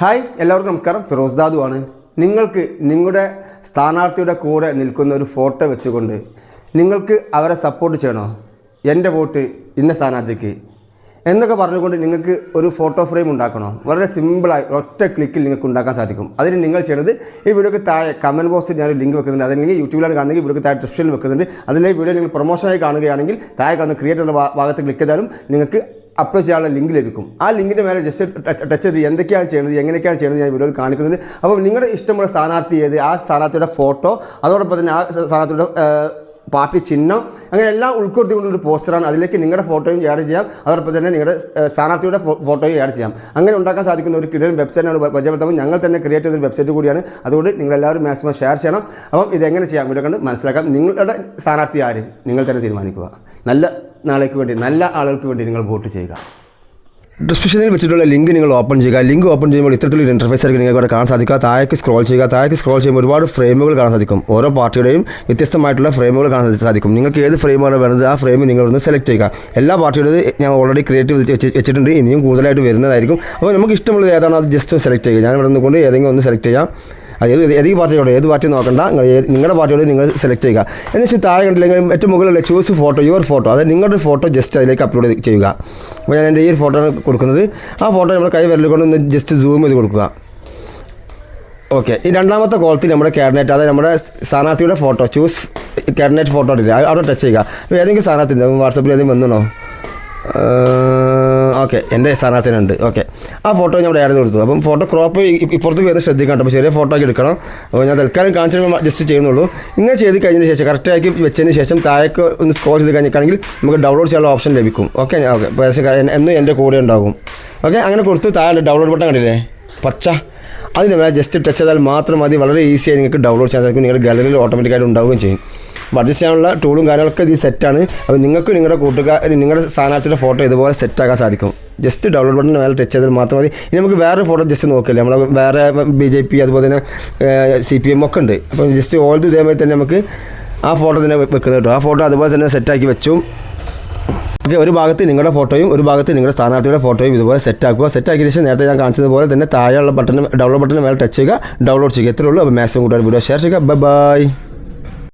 Hi എല്ലാവർക്കും നമസ്കാരം. ഫിറോസ് ദാദു ആണ്. നിങ്ങൾക്ക് നിങ്ങളുടെ സ്ഥാനാർത്ഥിയുടെ കൂടെ നിൽക്കുന്ന ഒരു ഫോട്ടോ വെച്ചുകൊണ്ട് നിങ്ങൾക്ക് അവരെ സപ്പോർട്ട് ചെയ്യണോ? എന്റെ വോട്ട് ഇന്ന സ്ഥാനാർത്ഥിക്ക്. എന്നൊക്കെ പറഞ്ഞുകൊണ്ട് നിങ്ങൾക്ക് ഒരു ഫോട്ടോ ഫ്രെയിം ഉണ്ടാക്കണോ? വളരെ സിമ്പിളായി ഒറ്റ ക്ലിക്കിൽ നിങ്ങൾക്ക് ഉണ്ടാക്കാൻ സാധിക്കും. അതിന് നിങ്ങൾ ചെയ്യേണ്ടത് ഈ വീഡിയോക്ക് താഴെ കമന്റ് ബോക്സിൽ ഞാൻ ലിങ്ക് വെക്കുന്നുണ്ട്. അതല്ലെങ്കിൽ യൂട്യൂബിലാണ് കാണുന്നെങ്കിൽ വീഡിയോക്ക് താഴെ ഡിസ്ക്രിപ്ഷനിൽ വെക്കുന്നുണ്ട്. അതിലെ വീഡിയോ നിങ്ങൾ പ്രൊമോഷനായി കാണുകയാണെങ്കിൽ താഴെ കാണുന്ന ക്രിയേറ്റ് ഭാഗത്ത് ക്ലിക്ക് ചെയ്താലും നിങ്ങൾക്ക് അപ്ലോഡ് ചെയ്യാനുള്ള ലിങ്ക് ലഭിക്കും. ആ ലിങ്കിന്റെ മേലെ ജസ്റ്റ് ടച്ച് ചെയ്ത് എന്തൊക്കെയാണ് ചെയ്യുന്നത് എങ്ങനെയൊക്കെയാണ് ചെയ്യുന്നത് ഞാൻ വീഡിയോയിൽ കാണിക്കുന്നുണ്ട്. അപ്പോൾ നിങ്ങളുടെ ഇഷ്ടമുള്ള സ്ഥാനാർത്ഥി ഏത്? ആ സ്ഥാനാർത്ഥിയുടെ ഫോട്ടോ അതോടൊപ്പം തന്നെ ആ സ്ഥാനാർത്ഥിയുടെ പാർട്ടി ചിഹ്നം അങ്ങനെ എല്ലാം ഉൾക്കൊടുത്തിക്കൊണ്ടൊരു പോസ്റ്ററാണ്. അതിലേക്ക് നിങ്ങളുടെ ഫോട്ടോയും ആഡ് ചെയ്യാം. അതോടൊപ്പം തന്നെ നിങ്ങളുടെ സ്ഥാനാർത്ഥിയുടെ ഫോട്ടോയും ആഡ് ചെയ്യാം. അങ്ങനെ ഉണ്ടാക്കാൻ സാധിക്കുന്ന ഒരു കിടൻ വെബ്സൈറ്റാണ് പരിചയപ്പെടുത്തുമ്പോൾ ഞങ്ങൾ തന്നെ ക്രിയേറ്റ് ചെയ്തൊരു വെബ്സൈറ്റ് കൂടിയാണ്. അതുകൊണ്ട് നിങ്ങളെല്ലാവരും മാക്സിമം ഷെയർ ചെയ്യണം. അപ്പം ഇതെങ്ങനെ ചെയ്യാം? വീഡിയോ കണ്ട് മനസ്സിലാക്കാം. നിങ്ങളുടെ സ്ഥാനാർത്ഥി ആര്? നിങ്ങൾ തന്നെ തീരുമാനിക്കുക. നല്ല നാളേക്ക് വേണ്ടി നല്ല ആളുകൾക്ക് വേണ്ടി നിങ്ങൾ വോട്ട് ചെയ്യുക. ഡിസ്ക്രിപ്ഷനിൽ വെച്ചിട്ടുള്ള ലിങ്ക് നിങ്ങൾ ഓപ്പൺ ചെയ്യുക. ലിങ്ക് ഓപ്പൺ ചെയ്യുമ്പോൾ ഇത്തരത്തിലൊരു ഇന്റർഫേസ് ആയിരിക്കും നിങ്ങൾക്ക് കാണാൻ സാധിക്കുക. താഴേക്ക് സ്ക്രോൾ ചെയ്യുക. താഴേക്ക് സ്ക്രോൾ ചെയ്യുമ്പോൾ ഒരുപാട് ഫ്രെയിമുകൾ കാണാൻ സാധിക്കും. ഓരോ പാർട്ടിയുടെയും വ്യത്യസ്തമായിട്ടുള്ള ഫ്രെയിമുകൾ കാണാൻ സാധിക്കും. നിങ്ങൾക്ക് ഏത് ഫ്രെയിമാണ് വേണ്ടത്? ആ ഫ്രെയിം നിങ്ങളൊന്ന് സെലക്ട് ചെയ്യുക. എല്ലാ പാർട്ടിയുടേത് ഞാൻ ഓൾറെഡി ക്രിയേറ്റ് വെച്ച് വെച്ചിട്ടുണ്ട്. ഇനിയും കൂടുതലായിട്ട് വരുന്നതായിരിക്കും. അപ്പോൾ നമുക്ക് ഇഷ്ടമുള്ളത് ഏതാണോ അത് ജസ്റ്റ് സെലക്ട് ചെയ്യുക. ഞാൻ ഇവിടെ നിന്നുകൊണ്ട് ഏതെങ്കിലും ഒന്ന് സെലക്ട് ചെയ്യാം. ഏത് ഏത് പാർട്ടിയോടെ ഏത് പാർട്ടി നോക്കണ്ട നിങ്ങളുടെ പാർട്ടിയോട് നിങ്ങൾ സെലക്ട് ചെയ്യുക. എന്ന് വെച്ചാൽ താഴെ കണ്ടില്ലെങ്കിൽ ഏറ്റവും മുകളിലുള്ള ചൂസ് ഫോട്ടോ യുവർ ഫോട്ടോ അതായത് നിങ്ങളുടെ ഫോട്ടോ ജസ്റ്റ് അതിലേക്ക് അപ്ലോഡ് ചെയ്യുക. അപ്പോൾ ഞാൻ എന്റെ ഈ ഒരു ഫോട്ടോ കൊടുക്കുന്നത്. ആ ഫോട്ടോ നമ്മൾ കൈ വിരൽ കൊണ്ട് ഒന്ന് ജസ്റ്റ് സൂം ചെയ്ത് കൊടുക്കുക. ഓക്കെ ഈ രണ്ടാമത്തെ കോളത്തിൽ നമ്മുടെ കാബിനറ്റ് അതായത് നമ്മുടെ സ്ഥാനാർത്ഥിയുടെ ഫോട്ടോ ചൂസ് കാബിനറ്റ് ഫോട്ടോ ഇല്ല അവിടെ ടച്ച് ചെയ്യുക. അപ്പോൾ ഏതെങ്കിലും സ്ഥാനാർത്ഥി വാട്സപ്പിൽ ഏതെങ്കിലും വന്നോ ഓക്കെ. എന്റെ സ്ഥാനാർത്ഥിനുണ്ട് ഓക്കെ. ആ ഫോട്ടോ ഞാൻ ഇവിടെ ചെയ്ത് കൊടുത്തു അപ്പം ഫോട്ടോ ക്രോപ്പ് ഇപ്പുറത്ത് വരുന്ന ശ്രദ്ധിക്കണം അപ്പോൾ ചെറിയ ഫോട്ടോ ആക്കി എടുക്കണം. അപ്പോൾ ഞാൻ തൽക്കാലം കാണിച്ചു ജസ്റ്റ് ചെയ്യുന്നുള്ളൂ. ഇങ്ങനെ ചെയ്ത് കഴിഞ്ഞതിന് ശേഷം കറക്റ്റാക്കി വെച്ചതിന് ശേഷം താഴേക്ക് ഒന്ന് സ്കോർ ചെയ്ത് കഴിഞ്ഞിട്ടാണെങ്കിൽ നമുക്ക് ഡൗൺലോഡ് ചെയ്യാനുള്ള ഓപ്ഷൻ ലഭിക്കും. Okay okay. എന്നും എന്റെ കൂടെ ഉണ്ടാകും. ഓക്കെ അങ്ങനെ കൊടുത്ത് താഴെ ഡൗൺലോഡ് ബട്ടൺ കണ്ടില്ലേ? പച്ച. അതിന് ജസ്റ്റ് ടച്ച് ചെയ്താൽ മാത്രം മതി. വളരെ ഈസിയായി നിങ്ങൾക്ക് ഡൗൺലോഡ് ചെയ്യാൻ സാധിക്കും. നിങ്ങളുടെ ഗാലറിയിൽ ഓട്ടോമാറ്റിക്കായിട്ട് ഉണ്ടാവുകയും ചെയ്യും. അഡ്ജസ്റ്റ് ചെയ്യാനുള്ള ടൂളും കാര്യങ്ങളൊക്കെ ഇത് സെറ്റാണ് അപ്പോൾ നിങ്ങൾക്ക് നിങ്ങളുടെ കൂട്ടുകാർ നിങ്ങളുടെ സ്ഥാനാർത്ഥിയുടെ ഫോട്ടോ ഇതുപോലെ സെറ്റാക്കാൻ സാധിക്കും. ജസ്റ്റ് ഡൗൺലോഡ് ബട്ടൺ മേലെ ടച്ച് ചെയ്താൽ മാത്രം മതി. ഇനി നമുക്ക് വേറെ ഫോട്ടോ ജസ്റ്റ് നോക്കില്ല? നമ്മൾ വേറെ ബി ജെ പി അതുപോലെ തന്നെ സി പി എം ഒക്കെ ഉണ്ട്. അപ്പോൾ ജസ്റ്റ് ഓൾത് ഇതേമാതിരി തന്നെ നമുക്ക് ആ ഫോട്ടോ തന്നെ വെക്കുന്നത് കേട്ടോ. ആ ഫോട്ടോ അതുപോലെ തന്നെ സെറ്റാക്കി വെച്ചു. ഓക്കെ ഒരു ഭാഗത്ത് നിങ്ങളുടെ ഫോട്ടോയും ഒരു ഭാഗത്ത് നിങ്ങളുടെ സ്ഥാനാർത്ഥിയുടെ ഫോട്ടോയും ഇതുപോലെ സെറ്റാക്കുക സെറ്റാക്കിയ ശേഷം നേരത്തെ ഞാൻ കാണിച്ചതുപോലെ തന്നെ താഴെയുള്ള ബട്ടൺ ഡൗൺലോഡ് ബട്ടൺ മേലെ ടച്ച് ചെയ്യുക. ഡൗൺലോഡ് ചെയ്യുക. എത്രയുള്ളൂ അപ്പോൾ മാക്സിമം കൂട്ടുകാർ വീഡിയോ ഷെയർ ചെയ്യുക. Bye bye